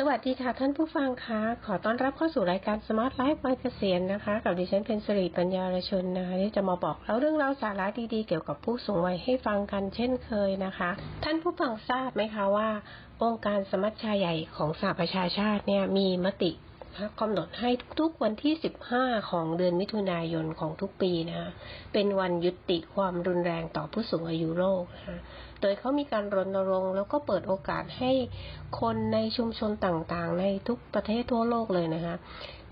สวัสดีค่ะท่านผู้ฟังคะขอต้อนรับเข้าสู่รายการ Smart Life วัยเกษียณนะคะ กับดิฉันเพนสรีปัญญารชนนะคะที่จะมาบอกเล่าเรื่องราวสาระดีๆ เกี่ยวกับผู้สูงวัยให้ฟังกันเช่นเคยนะคะ ท่านผู้ฟังทราบไหมคะว่า องค์การสมัชชาใหญ่ของสหประชาชาติเนี่ยมีมติกำหนดให้ทุกๆวันที่ 15 ของเดือนมิถุนายนของทุกปีนะคะเป็นวันยุติความรุนแรงต่อผู้สูงอายุโลกนะคะ โดยเขามีการรณรงค์แล้วก็เปิดโอกาสให้คนในชุมชนต่างๆ ในทุกประเทศทั่วโลกเลยนะคะ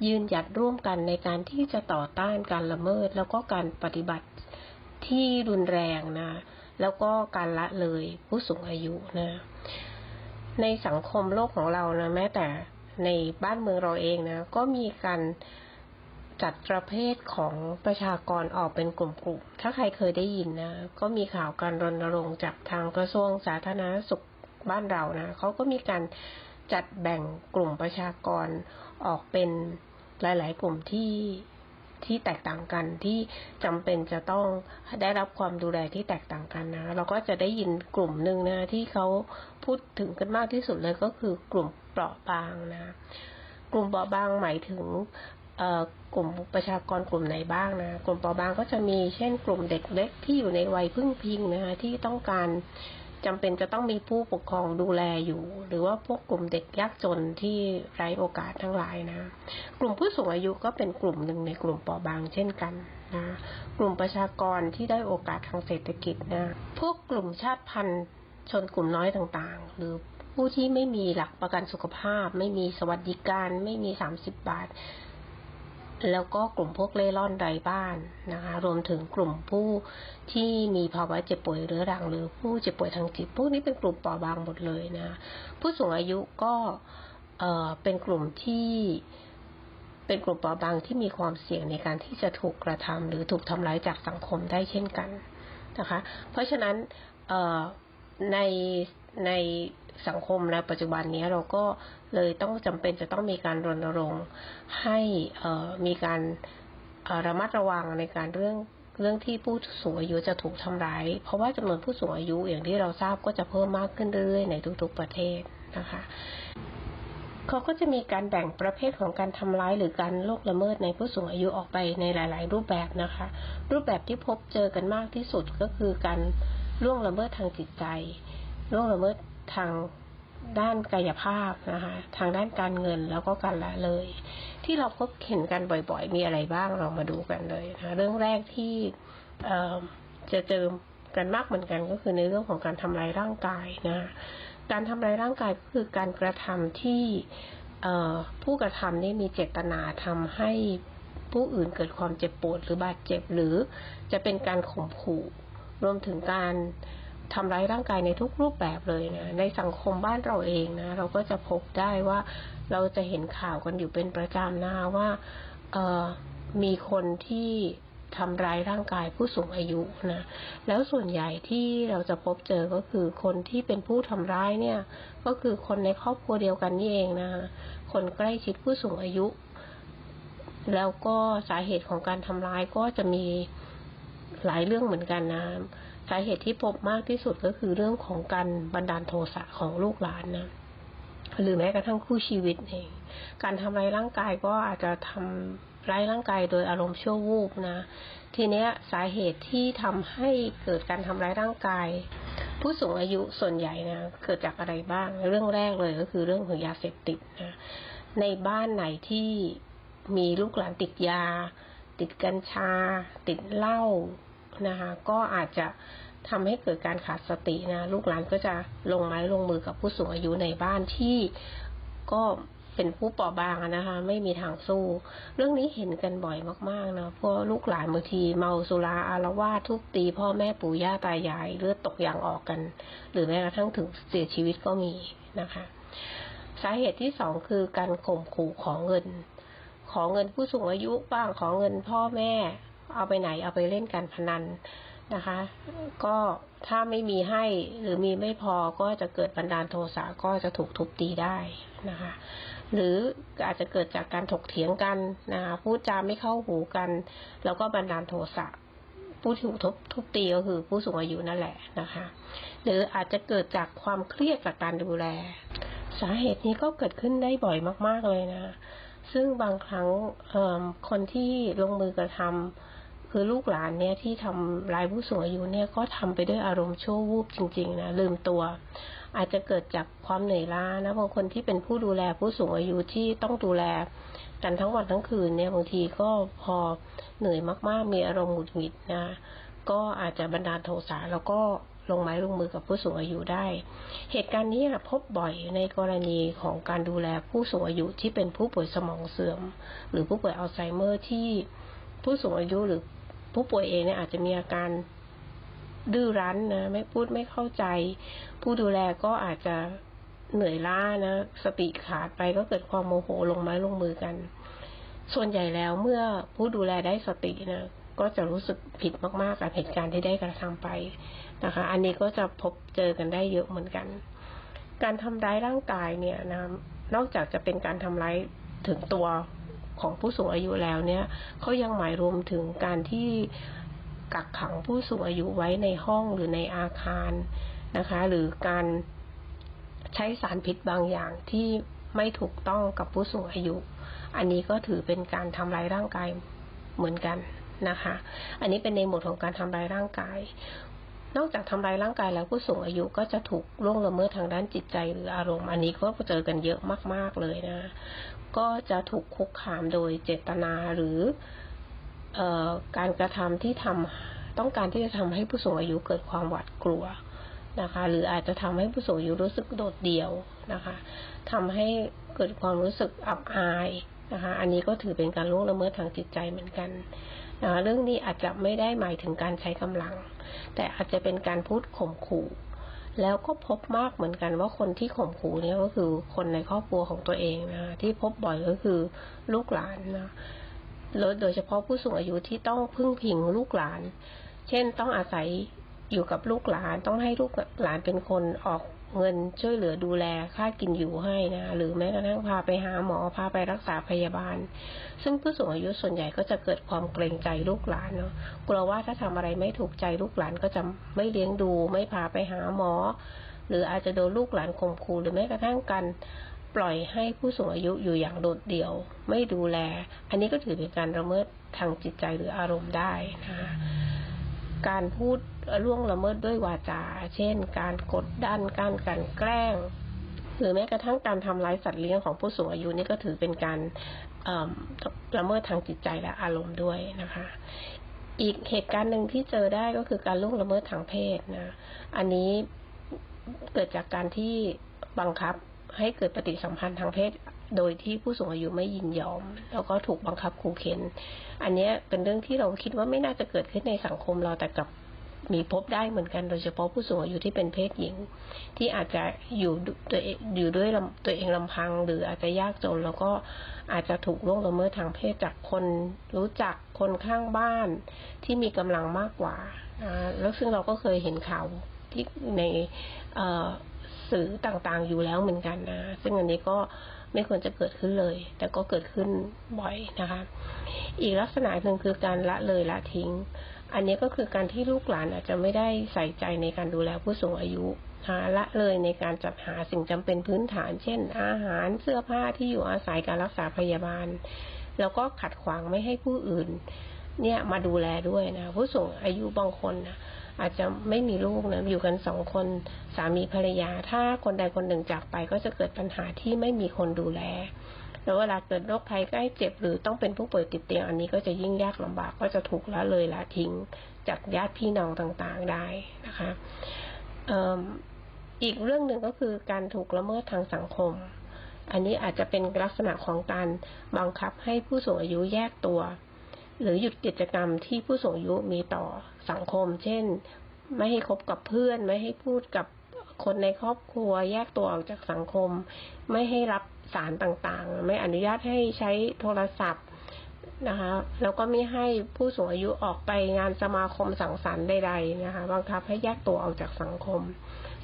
ยืนหยัดร่วมกันในการที่จะต่อต้านการละเมิด แล้วก็การปฏิบัติที่รุนแรงนะแล้วก็การละเลยผู้สูงอายุนะในสังคมโลกของเรานะแม้แต่ในบ้านเมืองเราเองนะก็มีการ จัดประเภทของประชากรออกเป็นกลุ่มๆ ถ้าใครเคยได้ยินนะ ก็มีข่าวการรณรงค์จากทางกระทรวงสาธารณสุขบ้านเรานะเขาก็มีการจัดแบ่งกลุ่มประชากรออกเป็นหลาย ๆ กลุ่มที่ที่แตกต่างกันที่จำเป็นจะต้องได้รับความดูแลที่แตกต่างกันนะ เราก็จะได้ยินกลุ่มหนึ่งนะที่เขาพูดถึงกันมากที่สุดเลยก็คือกลุ่มเปราะบางนะ กลุ่มเปราะบางหมายถึง กลุ่มประชากรกลุ่มไหนบ้างนะ กลุ่มเปราะบางก็จะมีเช่น กลุ่มเด็กเล็กที่อยู่ในวัยพึ่งพิงนะคะที่ต้องการจำเป็นจะต้องมีผู้ปกครองดูแลอยู่ หรือว่าพวกกลุ่มเด็กยากจนที่ไร้โอกาสทั้งหลายนะ กลุ่มผู้สูงอายุก็เป็นกลุ่มหนึ่งในกลุ่มเปราะบางเช่นกันนะกลุ่มประชากรที่ได้โอกาสทางเศรษฐกิจนะพวกกลุ่มชาติพันธุ์ชนกลุ่มน้อยต่างๆ หรือผู้ที่ไม่มีหลักประกันสุขภาพ ไม่มีสวัสดิการ ไม่มีสามสิบบาท แล้วก็กลุ่มพวกเล่ร่อนไร้บ้านนะคะ รวมถึงกลุ่มผู้ที่มีภาวะเจ็บป่วยเรื้อรัง หรือผู้เจ็บป่วยทางจิตพวกนี้เป็นกลุ่มเปราะบางหมดเลยนะ ผู้สูงอายุก็เออเป็นกลุ่มที่เป็นกลุ่มเปราะบางที่มีความเสี่ยงในการที่จะถูกกระทำหรือถูกทำร้ายจากสังคมได้เช่นกันนะคะ เพราะฉะนั้นในใน สังคมในปัจจุบันนี้เราก็เลยต้องจำเป็นจะต้องมีการรณรงค์ให้มีการระมัดระวังในการเรื่องเรื่องที่ผู้สูงอายุจะถูกทำร้าย เพราะว่าจำนวนผู้สูงอายุอย่างที่เราทราบก็จะเพิ่มมากขึ้นเรื่อยๆในทุกๆประเทศนะคะเขาก็จะมีการแบ่งประเภทของการทำร้ายหรือการล่วงละเมิดในผู้สูงอายุออกไปในหลาย ๆ รูปแบบนะคะ รูปแบบที่พบเจอกันมากที่สุดก็คือการล่วงละเมิดทางจิตใจล่วงละเมิด ทางด้านกายภาพนะคะ ทางด้านการเงินแล้วก็การละเลย ที่เราพบเห็นกันบ่อยๆ มีอะไรบ้างเรามาดูกันเลยนะเรื่องแรกที่จะเจอกันมากเหมือนกันก็คือในเรื่องของการทำลายร่างกายนะการทำลายร่างกายก็คือการกระทำที่ผู้กระทำนี่มีเจตนาทำให้ผู้อื่นเกิดความเจ็บปวดหรือบาดเจ็บหรือจะเป็นการข่มขู่รวมถึงการ ทำร้ายร่างกายในทุกรูปแบบเลยนะ ในสังคมบ้านเราเองนะ เราก็จะพบได้ว่าเราจะเห็นข่าวกันอยู่เป็นประจำนะว่าเออมีคนที่ทำร้ายร่างกายผู้สูงอายุนะ แล้วส่วนใหญ่ที่เราจะพบเจอก็คือคนที่เป็นผู้ทำร้ายเนี่ย ก็คือคนในครอบครัวเดียวกันนี่เองนะ คนใกล้ชิดผู้สูงอายุ แล้วก็สาเหตุของการทำร้ายก็จะมีหลายเรื่องเหมือนกันนะ สาเหตุที่พบมากที่สุดก็คือเรื่องของการบันดาลโทสะของลูกหลานนะหรือแม้กระทั่งคู่ชีวิตเอง การทำร้ายร่างกายก็อาจจะทำร้ายร่างกายโดยอารมณ์ชั่ววูบนะ ทีเนี้ยสาเหตุที่ทำให้เกิดการทำร้ายร่างกาย ผู้สูงอายุส่วนใหญ่นะเกิดจากอะไรบ้าง เรื่องแรกเลยก็คือเรื่องของยาเสพติดนะ ในบ้านไหนที่มีลูกหลานติดยา ติดกัญชา ติดเหล้า นะคะ ก็อาจจะทำให้เกิดการขาดสตินะ ลูกหลานก็จะลงไม้ลงมือกับผู้สูงอายุในบ้านที่ก็เป็นผู้เปราะบางนะคะ ไม่มีทางสู้ เรื่องนี้เห็นกันบ่อยมากๆนะเพราะลูกหลานบางทีเมาสุราอารวาสทุบตีพ่อแม่ปู่ย่าตายายเลือดตกยางออกกัน หรือแม้กระทั่งถึงเสียชีวิตก็มีนะคะ สาเหตุที่สองคือการข่มขู่ของเงิน ของเงินผู้สูงอายุบ้างของเงินพ่อแม่ เอาไปไหนเอาไปเล่นการพนันนะคะ ก็ถ้าไม่มีให้หรือมีไม่พอก็จะเกิดบันดาลโทสะก็จะถูกทุบตีได้นะคะ หรืออาจจะเกิดจากการถกเถียงกันนะคะพูดจาไม่เข้าหูกัน แล้วก็บันดาลโทสะผู้ถูกทุบทุบตีก็คือผู้สูงอายุนั่นแหละนะคะ หรืออาจจะเกิดจากความเครียดจากการดูแล สาเหตุนี้ก็เกิดขึ้นได้บ่อยมาก ๆเลยนะ ซึ่งบางครั้งคนที่ลงมือกระทำ คือลูกหลานเนี่ยที่ทำร้ายผู้สูงอายุเนี่ยก็ทำไปด้วยอารมณ์ชั่ววูบจริงๆนะลืมตัว อาจจะเกิดจากความเหนื่อยล้านะบางคนที่เป็นผู้ดูแลผู้สูงอายุที่ต้องดูแลกันทั้งวันทั้งคืนเนี่ยบางทีก็พอเหนื่อยมากๆ มีอารมณ์หงุดหงิดนะก็อาจจะบันดาลโทสะแล้วก็ลงไม้ลงมือกับผู้สูงอายุได้ เหตุการณ์นี้พบบ่อยในกรณีของการดูแลผู้สูงอายุที่เป็นผู้ป่วยสมองเสื่อม หรือผู้ป่วยอัลไซเมอร์ที่ผู้สูงอายุหรือ ผู้ป่วยเองเนี่ยอาจจะมีอาการดื้อรั้นนะไม่พูดไม่เข้าใจ ผู้ดูแลก็อาจจะเหนื่อยล้านะสติขาดไปก็เกิดความโมโหลงไม้ลงมือกัน ส่วนใหญ่แล้วเมื่อผู้ดูแลได้สตินะก็จะรู้สึกผิดมากๆกับเหตุการณ์ที่ได้กระทำไปนะคะ อันนี้ก็จะพบเจอกันได้เยอะเหมือนกัน การทำร้ายร่างกายเนี่ยนะนอกจากจะเป็นการทำร้ายถึงตัว ของผู้สูงอายุแล้วเนี่ยเขายังหมายรวมถึงการที่กักขังผู้สูงอายุไว้ในห้องหรือในอาคารนะคะ หรือการใช้สารพิษบางอย่างที่ไม่ถูกต้องกับผู้สูงอายุ อันนี้ก็ถือเป็นการทำร้ายร่างกายเหมือนกันนะคะ อันนี้เป็นในหมวดของการทำร้ายร่างกาย นอกจากทำร้ายร่างกายแล้วผู้สูงอายุก็จะถูกล่วงละเมิดทางด้านจิตใจหรืออารมณ์ อันนี้ก็เจอกันเยอะมาก ๆเลยนะ ก็จะถูกคุกคามโดยเจตนาหรือออการกระทำที่ทำต้องการที่จะทำให้ผู้สูงอายุเกิดความหวาดกลัวนะคะ หรืออาจจะทำให้ผู้สูงอายุรู้สึกโดดเดี่ยวนะคะทำให้เกิดความรู้สึกอับอายนะคะ อันนี้ก็ถือเป็นการล่วงละเมิดทางจิตใจเหมือนกันนะคะเรื่องนี้อาจจะไม่ได้หมายถึงการใช้กำลัง แต่อาจจะเป็นการพูดข่มขู่ แล้วก็พบมากเหมือนกันว่าคนที่ข่มขู่เนี่ยก็คือคนในครอบครัวของตัวเองนะที่พบบ่อยก็คือลูกหลานนะแล้วโดยเฉพาะผู้สูงอายุที่ต้องพึ่งพิงลูกหลาน เช่น ต้องอาศัยอยู่กับลูกหลานต้องให้ลูกหลานเป็นคนออก เงินช่วยเหลือดูแลค่ากินอยู่ให้นะหรือแม้กระทั่งพาไปหาหมอพาไปรักษาพยาบาล ซึ่งผู้สูงอายุส่วนใหญ่ก็จะเกิดความเกรงใจลูกหลานเนาะกลัวว่าถ้าทำอะไรไม่ถูกใจลูกหลานก็จะไม่เลี้ยงดู ไม่พาไปหาหมอ หรืออาจจะโดนลูกหลานข่มขู่หรือแม้กระทั่งกันปล่อยให้ผู้สูงอายุอยู่อย่างโดดเดี่ยว ไม่ดูแล อันนี้ก็ถือเป็นการละเมิดทางจิตใจหรืออารมณ์ได้นะคะการพูด ล่วงละเมิดด้วยวาจา เช่น การกดดัน การกันแกล้ง หรือแม้กระทั่งการทำร้ายสัตว์เลี้ยงของผู้สูงอายุนี่ก็ถือเป็นการละเมิดทางจิตใจและอารมณ์ด้วยนะคะ อีกเหตุการณ์หนึ่งที่เจอได้ก็คือการล่วงละเมิดทางเพศนะ อันนี้เกิดจากการที่บังคับให้เกิดปฏิสัมพันธ์ทางเพศโดยที่ผู้สูงอายุไม่ยินยอม แล้วก็ถูกบังคับขู่เข็น อันนี้เป็นเรื่องที่เราคิดว่าไม่น่าจะเกิดขึ้นในสังคมเราแต่กับ มีพบได้เหมือนกันโดยเฉพาะผู้สูงอายุที่เป็นเพศหญิง ที่อาจจะอยู่ตัวอยู่ด้วยตัวเองลำพัง หรืออาจจะยากจน แล้วก็อาจจะถูกล่วงละเมิดทางเพศจากคนรู้จักคนข้างบ้าน ที่มีกำลังมากกว่าแล้วซึ่งเราก็เคยเห็นข่าวที่ในสื่อต่างๆอยู่แล้วเหมือนกันนะซึ่งอันนี้ก็ไม่ควรจะเกิดขึ้นเลย แต่ก็เกิดขึ้นบ่อยนะคะ อีกลักษณะหนึ่งคือการละเลยละทิ้ง อันนี้ก็คือการที่ลูกหลานอาจจะไม่ได้ใส่ใจในการดูแลผู้สูงอายุหาละเลยในการจัดหาสิ่งจำเป็นพื้นฐาน เช่น อาหารเสื้อผ้าที่อยู่อาศัยการรักษาพยาบาล แล้วก็ขัดขวางไม่ให้ผู้อื่น เนี่ยมาดูแลด้วยนะผู้สูงอายุบางคนนะอาจจะไม่มีลูกนะอยู่กันสองคนสามีภรรยา ถ้าคนใดคนหนึ่งจากไปก็จะเกิดปัญหาที่ไม่มีคนดูแล แล้วเวลาเกิดโรคภัยใกล้เจ็บ หรือต้องเป็นผู้ป่วยติดเตียง อันนี้ก็จะยิ่งยากลำบากก็จะถูกละเลยละทิ้งจากญาติพี่น้องต่างๆได้นะคะอีกเรื่องหนึ่งก็คือการถูกละเมิดทางสังคม อันนี้อาจจะเป็นลักษณะของการบังคับให้ผู้สูงอายุแยกตัว หรือหยุดกิจกรรมที่ผู้สูงอายุมีต่อสังคม เช่น ไม่ให้คบกับเพื่อน ไม่ให้พูดกับคนในครอบครัว แยกตัวออกจากสังคม ไม่ให้รับ สารต่างๆ ไม่อนุญาตให้ใช้โทรศัพท์นะคะแล้วก็ไม่ให้ผู้สูงอายุออกไปงานสมาคมสังสรรค์ใดๆนะคะบังคับให้แยกตัวออกจากสังคม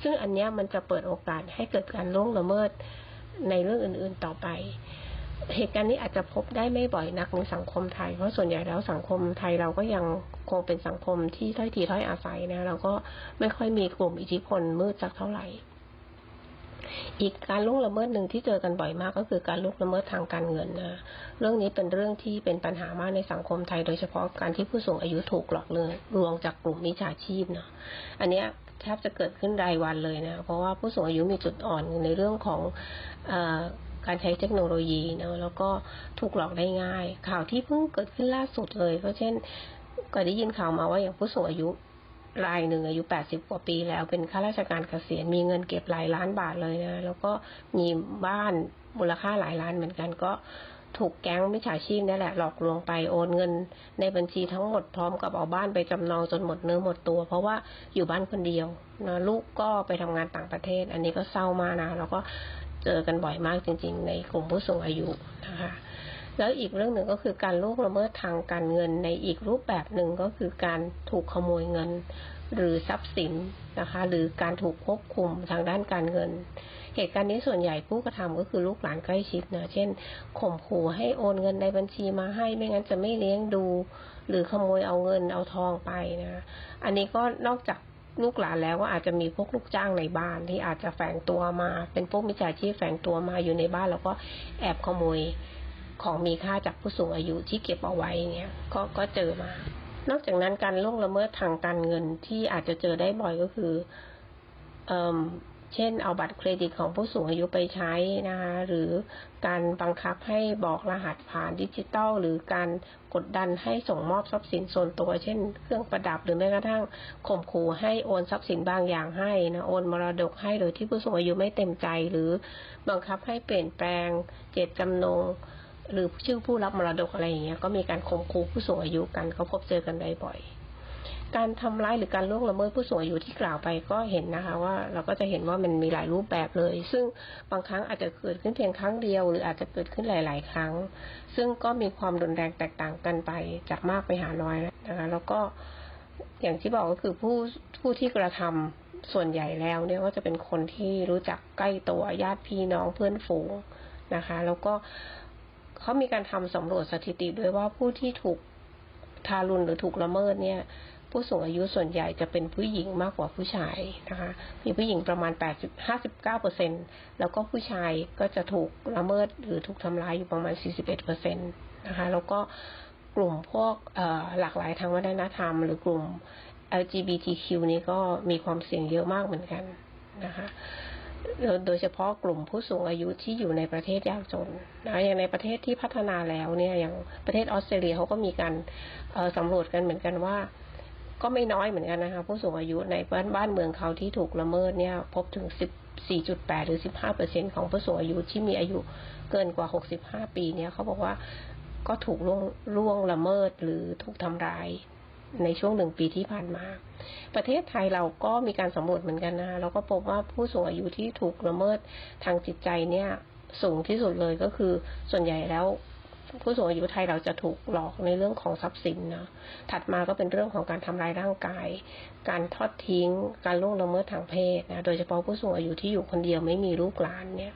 ซึ่งอันนี้มันจะเปิดโอกาสให้เกิดการล่วงละเมิดในเรื่องอื่นๆต่อไป เหตุการณ์นี้อาจจะพบได้ไม่บ่อยนักในสังคมไทย เพราะส่วนใหญ่แล้วสังคมไทยเราก็ยังคงเป็นสังคมที่ถ้อยทีถ้อยอาศัยนะเราก็ไม่ค่อยมีกลุ่มอิทธิพลมืดสักเท่าไหร่ อีกการล่วงละเมิดหนึ่งที่เจอกันบ่อยมากก็คือการล่วงละเมิดทางการเงินนะเรื่องนี้เป็นเรื่องที่เป็นปัญหามากในสังคมไทย โดยเฉพาะการที่ผู้สูงอายุถูกหลอกลวงจากกลุ่มมิจฉาชีพเนาะอันเนี้ยแทบจะเกิดขึ้นรายวันเลยนะเพราะว่าผู้สูงอายุมีจุดอ่อนในเรื่องของอการใช้เทคโนโลยีเนาะแล้วก็ถูกหลอกได้ง่าย ข่าวที่เพิ่งเกิดขึ้นล่าสุดเลย ก็เช่นก็ได้ยินข่าวมาว่าอย่างผู้สูงอายุ รายหนึ่งอายุ 80 กว่าปีแล้วเป็นข้าราชการเกษียณมีเงินเก็บหลายล้านบาทเลยนะ แล้วก็มีบ้านมูลค่าหลายล้านเหมือนกันก็ถูกแก๊งมิจฉาชีพนี่แหละหลอกลวงไปโอนเงินในบัญชีทั้งหมดพร้อมกับเอาบ้านไปจำนองจนหมดเนื้อหมดตัว เพราะว่าอยู่บ้านคนเดียวนะลูกก็ไปทำงานต่างประเทศ อันนี้ก็เศร้ามากนะแล้วก็เจอกันบ่อยมากจริง ๆ ในกลุ่มผู้สูงอายุนะคะ แล้วอีกเรื่องหนึ่งก็คือการล่วงละเมิดทางการเงินในอีกรูปแบบหนึ่งก็คือการถูกขโมยเงิน หรือทรัพย์สินนะคะ หรือการถูกควบคุมทางด้านการเงิน เหตุการณ์นี้ส่วนใหญ่ผู้กระทำก็คือลูกหลานใกล้ชิดนะเช่นข่มขู่ให้โอนเงินในบัญชีมาให้ไม่งั้นจะไม่เลี้ยงดู หรือขโมยเอาเงินเอาทองไปนะอันนี้ก็นอกจากลูกหลานแล้วก็อาจจะมีพวกลูกจ้างในบ้านที่อาจจะแฝงตัวมา เป็นพวกมิจฉาชีพแฝงตัวมาอยู่ในบ้านแล้วก็แอบขโมย ของมีค่าจากผู้สูงอายุที่เก็บเอาไว้เงี้ยก็ก็เจอมา นอกจากนั้นการล่วงละเมิดทางการเงินที่อาจจะเจอได้บ่อยก็คือเอเช่น เอาบัตรเครดิตของผู้สูงอายุไปใช้นะคะหรือการบังคับให้บอกรหัสผ่านดิจิตอลหรือการกดดันให้ส่งมอบทรัพย์สินส่วนตัว เช่น เครื่องประดับหรือแม้กระทั่งข่มขู่ให้โอนทรัพย์สินบางอย่างให้นะโอนมรดกให้โดยที่ผู้สูงอายุไม่เต็มใจ หรือบังคับให้เปลี่ยนแปลงเจตจำนง หรือชื่อผู้รับมรดกอะไรอย่างเงี้ยก็มีการข่มขู่ผู้สูงอายุกันเขาพบเจอกันได้บ่อยการทำร้ายหรือการล่วงละเมิดผู้สูงอายุที่กล่าวไปก็เห็นนะคะ ว่าเราก็จะเห็นว่ามันมีหลายรูปแบบเลย ซึ่งบางครั้งอาจจะเกิดขึ้นเพียงครั้งเดียว หรืออาจจะเกิดขึ้นหลาย ๆ ครั้ง ซึ่งก็มีความรุนแรงแตกต่างกันไปจากมากไปหาน้อยนะคะ แล้วก็อย่างที่บอกก็คือผู้ผู้ที่กระทำส่วนใหญ่แล้วเนี่ยก็จะเป็นคนที่รู้จักใกล้ตัวญาติพี่น้องเพื่อนฝูงนะคะ แล้วก็ เขามีการทำสำรวจสถิติด้วยว่าผู้ที่ถูกทารุณหรือถูกละเมิดเนี่ย ผู้สูงอายุส่วนใหญ่จะเป็นผู้หญิงมากกว่าผู้ชายนะคะ มีผู้หญิงประมาณ80 59เปอร์เซ็นแล้วก็ผู้ชายก็จะถูกละเมิดหรือถูกทำร้ายอยู่ประมาณ 41เปอร์เซ็นตนะคะ แล้วก็กลุ่มพวกหลากหลายทางวัฒนธรรม หรือกลุ่ม LGBTQ นี้ก็มีความเสี่ยงเยอะมากเหมือนกันนะคะ โดยเฉพาะกลุ่มผู้สูงอายุที่อยู่ในประเทศยากจนนะอย่างในประเทศที่พัฒนาแล้วเนี่ยอย่างประเทศออสเตรเลียเขาก็มีการสำรวจกันเหมือนกันว่า ก็ไม่น้อยเหมือนกันนะคะ ผู้สูงอายุในบ้านบ้านเมืองเขาที่ถูกละเมิดเนี่ย พบถึง 14.8 หรือ 15เปอร์เซ็นของผู้สูงอายุที่มีอายุเกินกว่า 65 ปีเนี่ยเขาบอกว่าก็ถูกล่วงล่วงละเมิดหรือถูกทำร้าย ในช่วงหนึ่งปีที่ผ่านมา ประเทศไทยเราก็มีการสำรวจเหมือนกันนะเราก็พบว่าผู้สูงอายุที่ถูกละเมิดทางจิตใจเนี่ยสูงที่สุดเลยก็คือส่วนใหญ่แล้ว ผู้สูงอายุไทยเราจะถูกหลอกในเรื่องของทรัพย์สินนะถัดมาก็เป็นเรื่องของการทำลายร่างกาย การทอดทิ้ง การล่วงละเมิดทางเพศนะโดยเฉพาะผู้สูงอายุที่อยู่คนเดียวไม่มีลูกหลานเนี่ย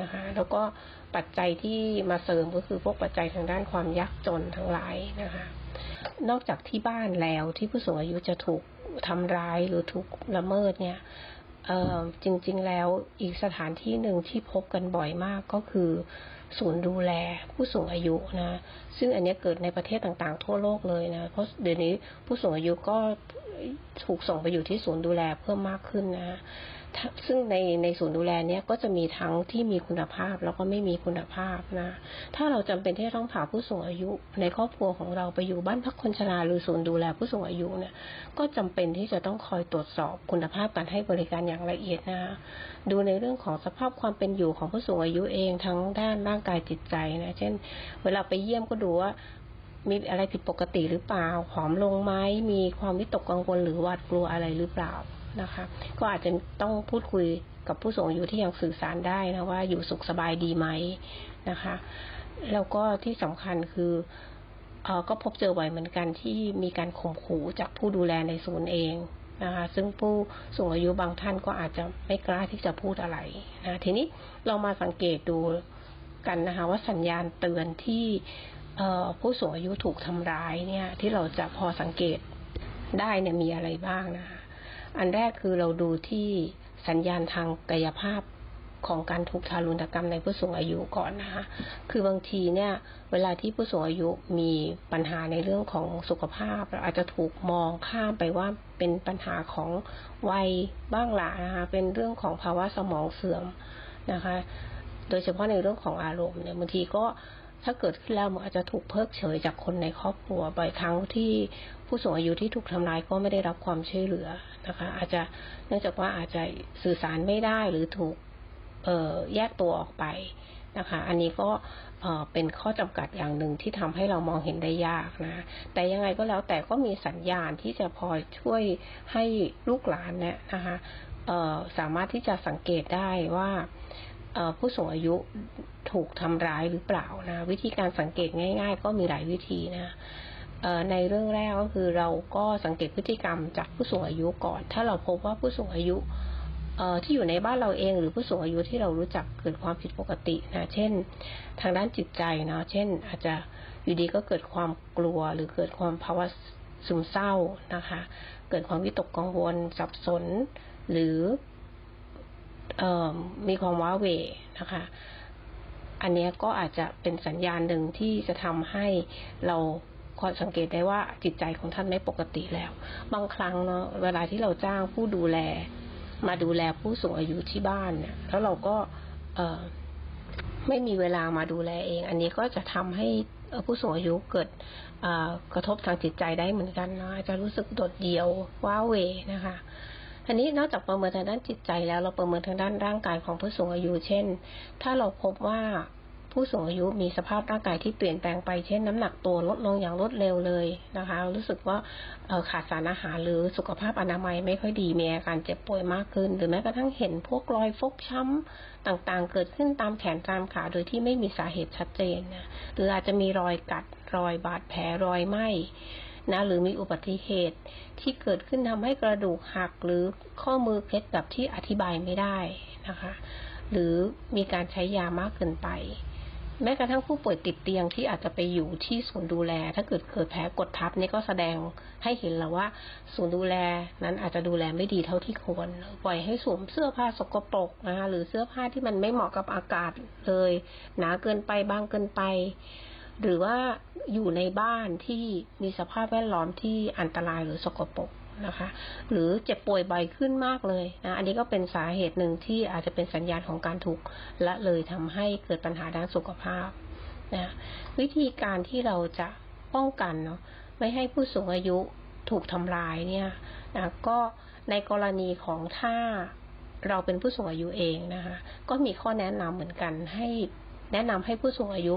นะคะแล้วก็ปัจจัยที่มาเสริมก็คือพวกปัจจัยทางด้านความยากจนทั้งหลายนะคะ นอกจากที่บ้านแล้วที่ผู้สูงอายุจะถูกทำร้ายหรือถูกละเมิดเนี่ยจริงๆแล้วอีกสถานที่หนึ่งที่พบกันบ่อยมากก็คือศูนย์ดูแลผู้สูงอายุนะซึ่งอันนี้เกิดในประเทศต่างๆ ทั่วโลกเลยนะเพราะเดี๋ยวนี้ผู้สูงอายุก็ถูกส่งไปอยู่ที่ศูนย์ดูแลเพิ่มมากขึ้นนะ ซึ่งในในศูนย์ดูแลเนี้ยก็จะมีทั้งที่มีคุณภาพแล้วก็ไม่มีคุณภาพนะ ถ้าเราจำเป็นที่ต้องพาผู้สูงอายุ ในครอบครัวของเราไปอยู่บ้านพักคนชราหรือศูนย์ดูแลผู้สูงอายุเนี่ย ก็จำเป็นที่จะต้องคอยตรวจสอบคุณภาพการให้บริการอย่างละเอียดนะ ดูในเรื่องของสภาพความเป็นอยู่ของผู้สูงอายุเองทั้งด้านร่างกายจิตใจนะ เช่น เวลาไปเยี่ยมก็ดูว่ามีอะไรผิดปกติหรือเปล่า ผอมลงไหมมีความวิตกกังวลหรือหวาดกลัวอะไรหรือเปล่า นะคะ ก็อาจจะต้องพูดคุยกับผู้สูงอายุที่ยังสื่อสารได้นะว่าอยู่สุขสบายดีไหมนะคะ แล้วก็ที่สำคัญคือเออก็พบเจอบ่อยเหมือนกันที่มีการข่มขู่จากผู้ดูแลในศูนย์เองนะคะ ซึ่งผู้สูงอายุบางท่านก็อาจจะไม่กล้าที่จะพูดอะไรนะทีนี้เรามาสังเกตดูกันนะคะว่าสัญญาณเตือนที่ผู้สูงอายุถูกทำร้ายเนี่ย ที่เราจะพอสังเกตได้เนี่ยมีอะไรบ้างนะคะ อันแรกคือเราดูที่สัญญาณทางกายภาพของการถูกทารุณกรรมในผู้สูงอายุก่อนนะคะ คือบางทีเนี่ย เวลาที่ผู้สูงอายุมีปัญหาในเรื่องของสุขภาพอาจจะถูกมองข้ามไปว่าเป็นปัญหาของวัยบ้างหละนะคะ เป็นเรื่องของภาวะสมองเสื่อมนะคะ โดยเฉพาะในเรื่องของอารมณ์เนี่ยบางทีก็ ถ้าเกิดขึ้นแล้วมันอาจจะถูกเพิกเฉยจากคนในครอบครัวบ่อยครั้งที่ผู้สูงอายุที่ถูกทำร้ายก็ไม่ได้รับความช่วยเหลือนะคะ อาจจะเนื่องจากว่าอาจจะสื่อสารไม่ได้หรือถูกเแยกตัวออกไปนะคะ อันนี้ก็เเป็นข้อจำกัดอย่างหนึ่งที่ทำให้เรามองเห็นได้ยากนะ แต่ยังไงก็แล้วแต่ก็มีสัญญาณที่จะพอช่วยให้ลูกหลานเนี่ยนะคะสามารถที่จะสังเกตได้ว่า ผู้สูงอายุถูกทำร้ายหรือเปล่านะ วิธีการสังเกตง่าย ๆ ก็มีหลายวิธีนะในเรื่องแรกก็คือเราก็สังเกตพฤติกรรมจากผู้สูงอายุก่อน ถ้าเราพบว่าผู้สูงอายุที่อยู่ในบ้านเราเอง หรือผู้สูงอายุที่เรารู้จักเกิดความผิดปกตินะเช่น ทางด้านจิตใจเนาะเช่น อาจจะอยู่ดีก็เกิดความกลัว หรือเกิดความภาวะซึมเศร้านะคะ เกิดความวิตกกังวลสับสน หรือ มีความว้าเหวนะคะ อันนี้ก็อาจจะเป็นสัญญาณหนึ่งที่จะทำให้เราคอยสังเกตได้ว่าจิตใจของท่านไม่ปกติแล้ว บางครั้งเนาะเวลาที่เราจ้างผู้ดูแล มาดูแลผู้สูงอายุที่บ้านเนี่ยแล้วเราก็เอไม่มีเวลามาดูแลเอง อันนี้ก็จะทำให้ผู้สูงอายุเกิดกระทบทางจิตใจได้เหมือนกันนะจะรู้สึกโดดเดี่ยวว้าเหวนะคะ อันนี้นอกจากประเมินทางด้านจิตใจแล้วเราประเมินทางด้านร่างกายของผู้สูงอายุ เช่น ถ้าเราพบว่าผู้สูงอายุมีสภาพร่างกายที่เปลี่ยนแปลงไปเช่นน้ำหนักตัวลดลงอย่างรวดเร็วเลยนะคะ รู้สึกว่าขาดสารอาหารหรือสุขภาพอนามัยไม่ค่อยดีมีอาการเจ็บป่วยมากขึ้น หรือแม้กระทั่งเห็นพวกรอยฟกช้ำต่างๆ เกิดขึ้นตามแขนตามขาโดยที่ไม่มีสาเหตุชัดเจนนะหรืออาจจะมีรอยกัดรอยบาดแผลรอยไหม นะหรือมีอุบัติเหตุ ที่เกิดขึ้นทำให้กระดูกหักหรือข้อมือเคล็ดแบบที่อธิบายไม่ได้นะคะ หรือมีการใช้ยามากเกินไป แม้กระทั่งผู้ป่วยติดเตียงที่อาจจะไปอยู่ที่ศูนย์ดูแล ถ้าเกิดเกิดแผลกดทับนี่ก็แสดงให้เห็นแล้วว่า ศูนย์ดูแลนั้นอาจจะดูแลไม่ดีเท่าที่ควรปล่อยให้สวมเสื้อผ้าสกปรกนะคะหรือเสื้อผ้าที่มันไม่เหมาะกับอากาศเลย หนาเกินไปบางเกินไป หรือว่าอยู่ในบ้านที่มีสภาพแวดล้อมที่อันตรายหรือสกปรกนะคะ หรือเจ็บป่วยบ่อยขึ้นมากเลยนะอันนี้ก็เป็นสาเหตุหนึ่งที่อาจจะเป็นสัญญาณของการถูกละเลยทำให้เกิดปัญหาด้านสุขภาพนะวิธีการที่เราจะป้องกันเนาะไม่ให้ผู้สูงอายุถูกทำลายเนี่ยนะก็ในกรณีของถ้าเราเป็นผู้สูงอายุเองนะคะ ก็มีข้อแนะนำเหมือนกันให้แนะนำให้ผู้สูงอายุ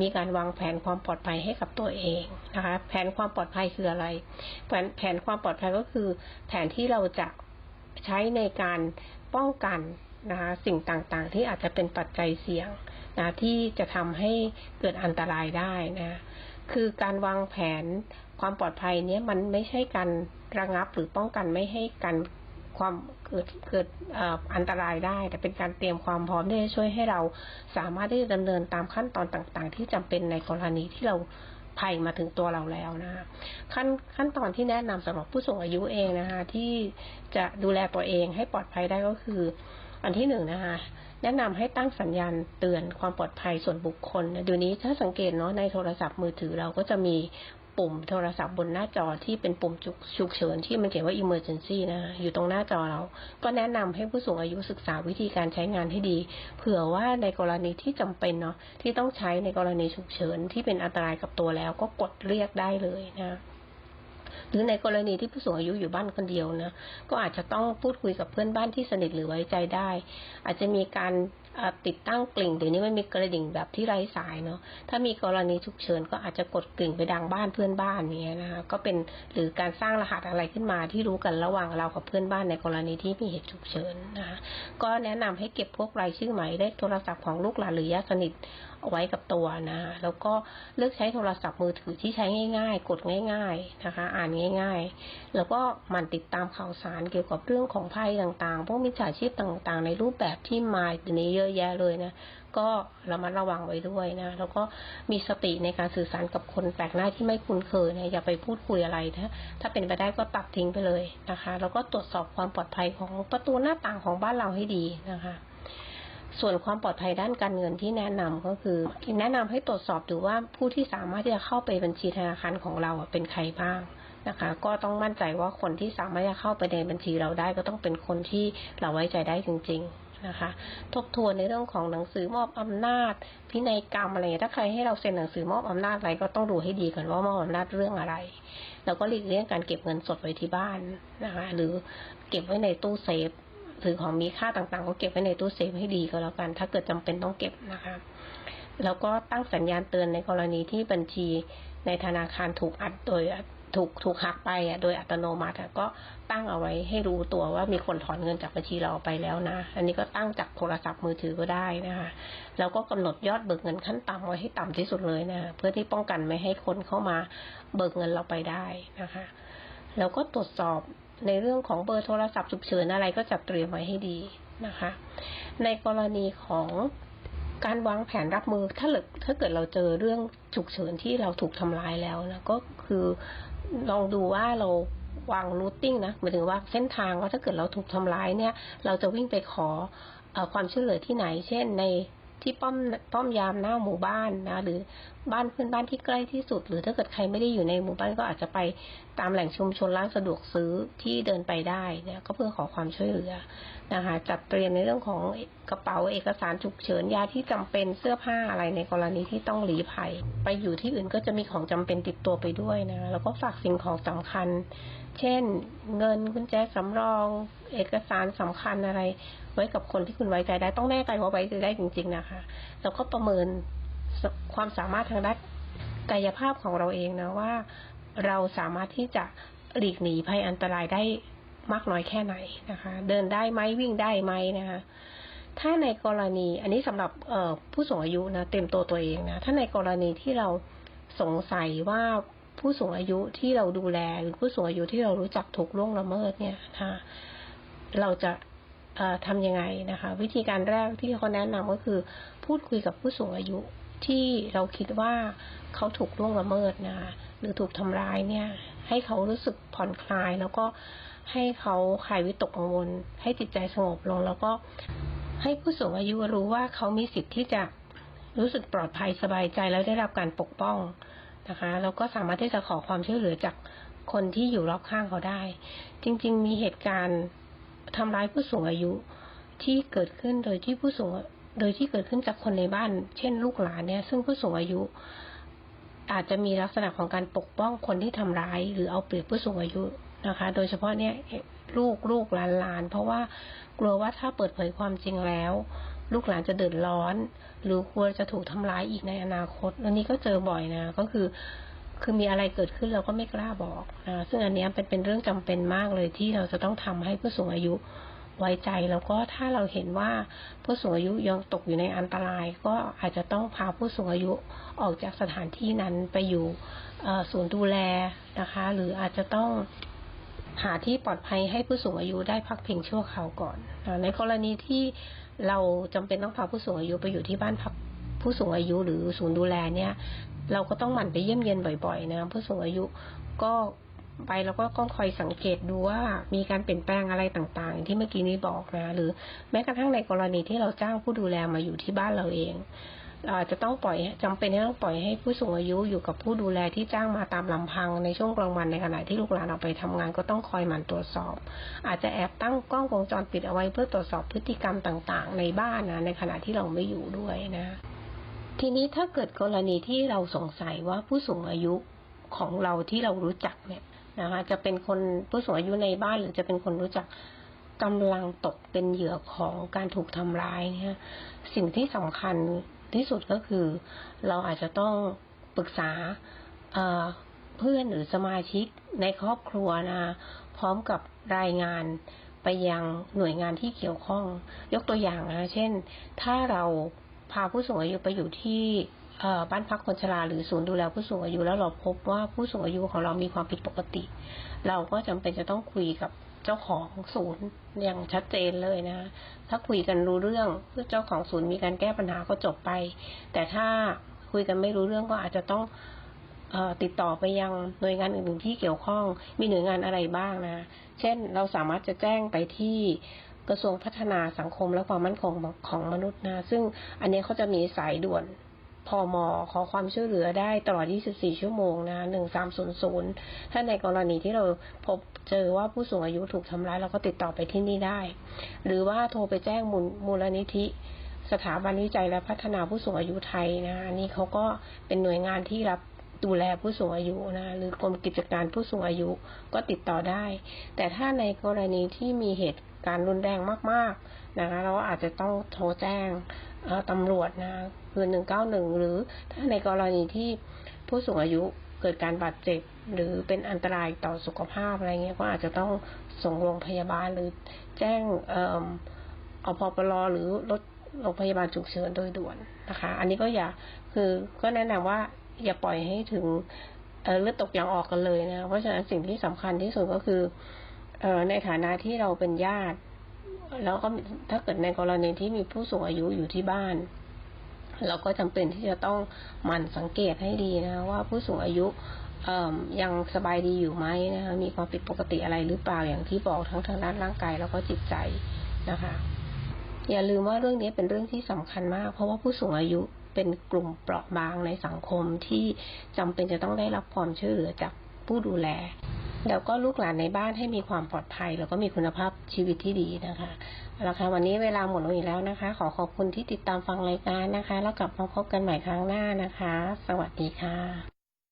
มีการวางแผนความปลอดภัยให้กับตัวเองนะคะ แผนความปลอดภัยคืออะไร แผนแผนความปลอดภัยก็คือ แผนที่เราจะใช้ในการป้องกันนะคะสิ่งต่างๆ ที่อาจจะเป็นปัจจัยเสี่ยงนะที่จะทำให้เกิดอันตรายได้นะคือการวางแผนความปลอดภัยเนี้ยมันไม่ใช่การระงับหรือป้องกันไม่ให้การ ความเกิดเกิดอันตรายได้ แต่เป็นการเตรียมความพร้อมที่จะช่วยให้เราสามารถที่จะดำเนินตามขั้นตอนต่าง ๆ ที่จำเป็นในกรณีที่เราภัยมาถึงตัวเราแล้วนะคะขั้นขั้นตอนที่แนะนำสำหรับผู้สูงอายุเองนะคะที่จะดูแลตัวเองให้ปลอดภัยได้ก็คือ อันที่หนึ่งนะคะแนะนำให้ตั้งสัญญาณเตือนความปลอดภัยส่วนบุคคลเดี๋ยวนี้ถ้าสังเกตเนาะในโทรศัพท์มือถือเราก็จะมี ปุ่มโทรศัพท์บนหน้าจอที่เป็นปุ่มฉุกเฉินที่มันเขียนว่า emergency นะอยู่ตรงหน้าจอเรา ก็แนะนำให้ผู้สูงอายุศึกษาวิธีการใช้งานให้ดี เผื่อว่าในกรณีที่จำเป็นเนาะที่ต้องใช้ในกรณีฉุกเฉินที่เป็นอันตรายกับตัวแล้วก็กดเรียกได้เลยนะหรือในกรณีที่ผู้สูงอายุอยู่บ้านคนเดียวนะก็อาจจะต้องพูดคุยกับเพื่อนบ้านที่สนิทหรือไว้ใจได้ อาจจะมีการ ติดตั้งกลิ่งเดี๋ยวนี้มันมีกระดิ่งแบบที่ไร้สายเนาะถ้ามีกรณีฉุกเฉินก็อาจจะกดกลิ่งไปดังบ้านเพื่อนบ้านเนี้ยนะคะก็เป็นหรือการสร้างรหัสอะไรขึ้นมาที่รู้กันระหว่างเรากับเพื่อนบ้านในกรณีที่มีเหตุฉุกเฉินนะคะก็แนะนำให้เก็บพวกรายชื่อหมายเลขโทรศัพท์ของลูกหลานหรือญาติสนิท เอาไว้กับตัวนะแล้วก็เลือกใช้โทรศัพท์มือถือที่ใช้ง่าย ๆ กดง่าย ๆนะคะ อ่านง่าย ๆ แล้วก็มันติดตามข่าวสารเกี่ยวกับเรื่องของภัยต่างๆ พวกมิจฉาชีพต่างๆ ในรูปแบบที่มาเดี๋ยวนี้เยอะแยะเลยนะก็เรามาระวังไว้ด้วยนะ แล้วก็มีสติในการสื่อสารกับคนแปลกหน้าที่ไม่คุ้นเคยนะอย่าไปพูดคุยอะไรถ้าถ้าเป็นไปได้ก็ตัดทิ้งไปเลยนะคะ แล้วก็ตรวจสอบความปลอดภัยของประตูหน้าต่างของบ้านเราให้ดีนะคะ ส่วนความปลอดภัยด้านการเงินที่แนะนำก็คือ แนะนำให้ตรวจสอบดูว่าผู้ที่สามารถที่จะเข้าไปบัญชีธนาคารของเราเป็นใครบ้างนะคะ ก็ต้องมั่นใจว่าคนที่สามารถจะเข้าไปในบัญชีเราได้ก็ต้องเป็นคนที่เราไว้ใจได้จริง ๆนะคะ ทบทวนในเรื่องของหนังสือมอบอำนาจ พินัยกรรมอะไรถ้าใครให้เราเซ็นหนังสือมอบอำนาจอะไรก็ต้องดูให้ดีก่อนว่ามอบอำนาจเรื่องอะไรแล้วก็หลีกเลี่ยงการเก็บเงินสดไว้ที่บ้านนะคะ หรือเก็บไว้ในตู้เซฟ หรือของมีค่าต่างๆ ก็เก็บไว้ในตู้เซฟให้ดีก็แล้วกัน ถ้าเกิดจำเป็นต้องเก็บนะคะ แล้วก็ตั้งสัญญาณเตือนในกรณีที่บัญชีในธนาคารถูกอัดโดยถูกถูกหักไปอะโดยอัตโนมัติก็ตั้งเอาไว้ให้รู้ตัวว่ามีคนถอนเงินจากบัญชีเราไปแล้วนะ อันนี้ก็ตั้งจากโทรศัพท์มือถือก็ได้นะคะแล้วก็กำหนดยอดเบิกเงินขั้นต่ำไว้ให้ต่ำที่สุดเลยนะเพื่อที่ป้องกันไม่ให้คนเข้ามาเบิกเงินเราไปได้นะคะ แล้วก็ตรวจสอบ ในเรื่องของเบอร์โทรศัพท์ฉุกเฉินอะไรก็จัดเตรียมไว้ให้ดีนะคะ ในกรณีของการวางแผนรับมือถ้าเกิดถ้าเกิดเราเจอเรื่องฉุกเฉินที่เราถูกทำร้ายแล้วนะก็คือลองดูว่าเราวางรูทติ้งนะหมายถึงว่าเส้นทางว่าถ้าเกิดเราถูกทำร้ายเนี่ย เราจะวิ่งไปขออความช่วยเหลือที่ไหน เช่นในที่ป้อมป้อมยามหน้าหมู่บ้านนะหรือ บ้านเพื่อนบ้านที่ใกล้ที่สุด หรือถ้าเกิดใครไม่ได้อยู่ในหมู่บ้านก็อาจจะไปตามแหล่งชุมชนร้านสะดวกซื้อที่เดินไปได้เนี่ยก็เพื่อขอความช่วยเหลือนะคะจัดเตรียมในเรื่องของกระเป๋าเอกสารฉุกเฉินยาที่จำเป็นเสื้อผ้าอะไรในกรณีที่ต้องหลีภัย ไปอยู่ที่อื่นก็จะมีของจำเป็นติดตัวไปด้วยนะแล้วก็ฝากสิ่งของสำคัญ เช่น เงินกุญแจสำรอง เอกสารสำคัญอะไร ไว้กับคนที่คุณไว้ใจได้ต้องแน่ใจว่าไว้ใจได้จริง ๆนะคะ แล้วก็ประเมิน ความสามารถทางด้านกายภาพของเราเองนะว่า เราสามารถที่จะหลีกหนีภัยอันตรายได้มากน้อยแค่ไหนนะคะ เดินได้ไหมวิ่งได้ไหมนะคะถ้าในกรณีอันนี้สำหรับผู้สูงอายุนะเต็มตัวตัวเองนะถ้าในกรณีที่เราสงสัยว่าผู้สูงอายุที่เราดูแลหรือผู้สูงอายุที่เรารู้จักถูกล่วงละเมิดเนี่ยนะเราจะทำยังไงนะคะ วิธีการแรกที่เขาแนะนำก็คือ พูดคุยกับผู้สูงอายุ ที่เราคิดว่าเขาถูกล่วงละเมิดนะหรือถูกทำร้ายเนี่ย ให้เขารู้สึกผ่อนคลาย แล้วก็ให้เขาคลายวิตกกังวล ให้จิตใจสงบลง แล้วก็ให้ผู้สูงอายุรู้ว่าเขามีสิทธิ์ที่จะรู้สึกปลอดภัยสบายใจแล้วได้รับการปกป้องนะคะแล้วก็สามารถที่จะขอความช่วยเหลือจากคนที่อยู่รอบข้างเขาได้ จริง ๆ มีเหตุการณ์ทำร้ายผู้สูงอายุที่เกิดขึ้นโดยที่ผู้สูง โดยที่เกิดขึ้นจากคนในบ้าน เช่น ลูกหลานเนี่ย ซึ่งผู้สูงอายุ อาจจะมีลักษณะของการปกป้องคนที่ทำร้าย หรือเอาเปรียบผู้สูงอายุนะคะ โดยเฉพาะเนี่ยลูกลูกหลานหลาน เพราะว่ากลัวว่าถ้าเปิดเผยความจริงแล้ว ลูกหลานจะเดือดร้อน หรือกลัวจะถูกทำร้ายอีกในอนาคตอันนี้ก็เจอบ่อยนะ ก็คือคือมีอะไรเกิดขึ้นเราก็ไม่กล้าบอกนะซึ่งอันนี้เป็นเป็นเรื่องจำเป็นมากเลยที่เราจะต้องทำให้ผู้สูงอายุ ไว้ใจแล้วก็ถ้าเราเห็นว่าผู้สูงอายุยังตกอยู่ในอันตราย ก็อาจจะต้องพาผู้สูงอายุออกจากสถานที่นั้นไปอยู่ศูนย์ดูแลนะคะ หรืออาจจะต้องหาที่ปลอดภัยให้ผู้สูงอายุได้พักพิงชั่วคราวก่อน ในกรณีที่เราจำเป็นต้องพาผู้สูงอายุไปอยู่ที่บ้านพักผู้สูงอายุหรือศูนย์ดูแลเนี่ย เราก็ต้องหมั่นไปเยี่ยมเยียนบ่อยๆนะผู้สูงอายุก็ ไปแล้วก็ต้องคอยสังเกตดูว่ามีการเปลี่ยนแปลงอะไรต่างๆ ที่เมื่อกี้นี้บอกนะหรือแม้กระทั่งในกรณีที่เราจ้างผู้ดูแลมาอยู่ที่บ้านเราเองเราจจะต้องปล่อยจำเป็นที่ต้องปล่อยให้ผู้สูงอายุอยู่กับผู้ดูแลที่จ้างมาตามลำพังในช่วงกลางวันในขณะที่ลูกหลานออกไปทำงานก็ต้องคอยหมั่นตรวจสอบ อาจจะแอบตั้งกล้องวงจรปิดเอาไว้เพื่อตรวจสอบพฤติกรรมต่างๆ ในบ้านนะในขณะที่เราไม่อยู่ด้วยนะ ทีนี้ถ้าเกิดกรณีที่เราสงสัยว่าผู้สูงอายุของเราที่เรารู้จักเนี่ย นะคะจะเป็นคนผู้สูงอายุในบ้านหรือจะเป็นคนรู้จักกำลังตกเป็นเหยื่อของการถูกทำร้ายเนี่ยสิ่งที่สำคัญที่สุดก็คือ เราอาจจะต้องปรึกษาเพื่อนหรือสมาชิกในครอบครัวนะพร้อมกับรายงานไปยังหน่วยงานที่เกี่ยวข้อง ยกตัวอย่างนะเช่น ถ้าเราพาผู้สูงอายุไปอยู่ที่ บ้านพักคนชราหรือศูนย์ดูแลผู้สูงอายุแล้วเราพบว่าผู้สูงอายุของเรามีความผิดปกติ เราก็จำเป็นจะต้องคุยกับเจ้าของศูนย์อย่างชัดเจนเลยนะถ้าคุยกันรู้เรื่องเพื่อเจ้าของศูนย์มีการแก้ปัญหาก็จบไป แต่ถ้าคุยกันไม่รู้เรื่องก็อาจจะต้องติดต่อไปยังหน่วยงานอื่นๆที่เกี่ยวข้อง มีหน่วยงานอะไรบ้างนะ เช่นเราสามารถจะแจ้งไปที่กระทรวงพัฒนาสังคมและความมั่นคงของมนุษย์นะ ซึ่งอันนี้เขาจะมีสายด่วน พอมขอความช่วยเหลือได้ตลอด 24 ชั่วโมงนะ 1300 ถ้าในกรณีที่เราพบเจอว่าผู้สูงอายุถูกทำร้ายเราก็ติดต่อไปที่นี่ได้ หรือว่าโทรไปแจ้งมูลมูลนิธิสถาบันวิจัยและพัฒนาผู้สูงอายุไทยนะอันนี้เขาก็เป็นหน่วยงานที่รับดูแลผู้สูงอายุนะหรือกรมกิจการผู้สูงอายุก็ติดต่อได้ แต่ถ้าในกรณีที่มีเหตุการณ์รุนแรงมาก ๆ นะคะ เราอาจจะต้องโทรแจ้งตำรวจนะ คือหนึ่งเก้าหนึ่งหรือถ้าในกรณีที่ผู้สูงอายุเกิดการบาดเจ็บ หรือเป็นอันตรายต่อสุขภาพอะไรเงี้ยก็อาจจะต้องส่งโรงพยาบาลหรือแจ้งเอ่ออพปลหรือรถโรงพยาบาลฉุกเฉินโดยด่วนนะคะ อันนี้ก็อย่าคือก็แนะนำว่าอย่าปล่อยให้ถึงเลือดตกยางออกกันเลยนะ เพราะฉะนั้นสิ่งที่สำคัญที่สุดก็คือเอในฐานะที่เราเป็นญาติ แล้วก็ถ้าเกิดในกรณีที่มีผู้สูงอายุอยู่ที่บ้าน เราก็จำเป็นที่จะต้องหมั่นสังเกตให้ดีนะว่าผู้สูงอายุยังสบายดีอยู่ไหมนะคะมีความผิดปกติอะไรหรือเปล่าอย่างที่บอกทั้งทางด้านร่างกายแล้วก็จิตใจนะคะ อย่าลืมว่าเรื่องนี้เป็นเรื่องที่สำคัญมาก เพราะว่าผู้สูงอายุเป็นกลุ่มเปราะบางในสังคมที่จำเป็นจะต้องได้รับความช่วยเหลือจากผู้ดูแล แล้วก็ลูกหลานในบ้านให้มีความปลอดภัย แล้วก็มีคุณภาพชีวิตที่ดีนะคะแล้วค่ะวันนี้เวลาหมดลงอีกแล้วนะคะ ขอขอบคุณที่ติดตามฟังรายการนะคะ แล้วกลับมาพบกันใหม่ครั้งหน้านะคะ สวัสดีค่ะ